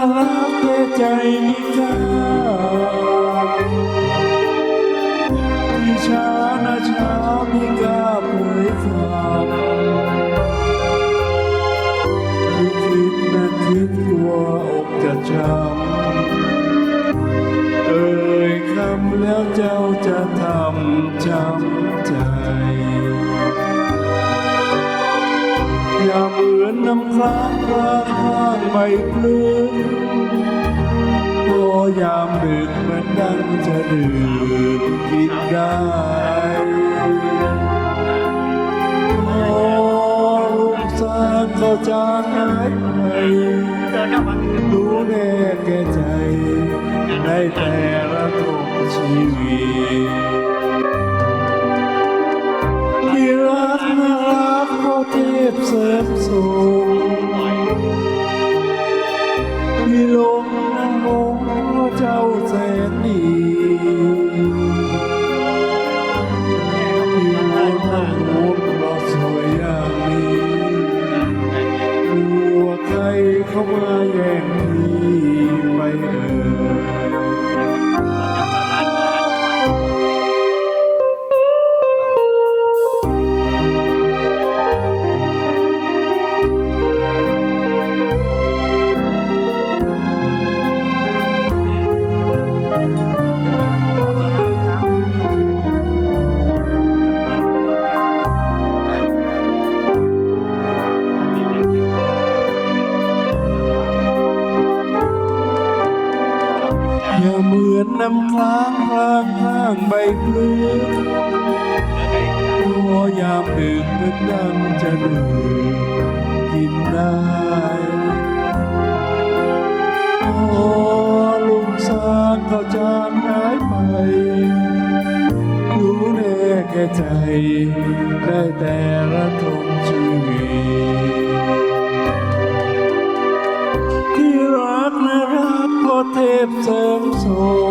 รักน่ารักแต่ใจมีค่าที่ช้านะช้ามีกล้าเผยความที่คิดนะคิดกลัวอกจะช้ำเอ่ยคำแล้วเจ้าจะ นน้ำค้างกลางห้างใบพลืนโอ้ยามดึกเหมือนดังจะดื่มกินได้โอ้ลูกสาวก็จางหายไปรู้แน่แก่ใจได้แต่ เข้ามาแย่งพี่ อย่าเหมือนน้ำค้างพลางข้างใบพลือกลัวยามดึกนึกดังจะดื่มกินได้โอ้ลุงสางเขาจางหายไป รู้แน่แก่ใจได้แต่ระทมชีวิตที่รักนะรักเพราะเทพเสริ ม